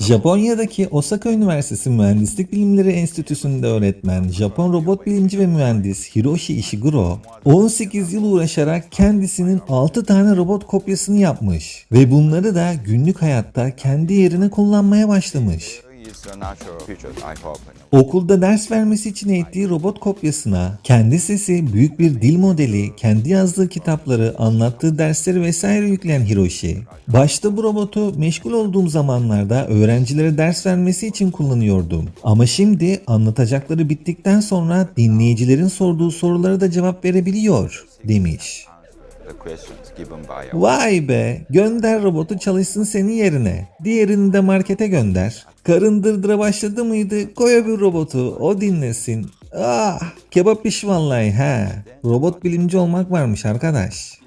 Japonya'daki Osaka Üniversitesi Mühendislik Bilimleri Enstitüsü'nde öğretmen Japon robot bilimci ve mühendis Hiroshi Ishiguro 18 yıl uğraşarak kendisinin 6 tane robot kopyasını yapmış ve bunları da günlük hayatta kendi yerine kullanmaya başlamış. Okulda ders vermesi için eğittiği robot kopyasına kendi sesi, büyük bir dil modeli, kendi yazdığı kitapları, anlattığı dersleri vesaire yükleyen Hiroshi, başta bu robotu meşgul olduğum zamanlarda öğrencilere ders vermesi için kullanıyordum. Ama şimdi anlatacakları bittikten sonra dinleyicilerin sorduğu sorulara da cevap verebiliyor, demiş. Vay be, gönder robotu çalışsın senin yerine. Diğerini de markete gönder. Karın dırdıra başladı mıydı? Koy öbür robotu, o dinlesin. Ah, kebap iş vallahi he. Robot bilimci olmak varmış arkadaş.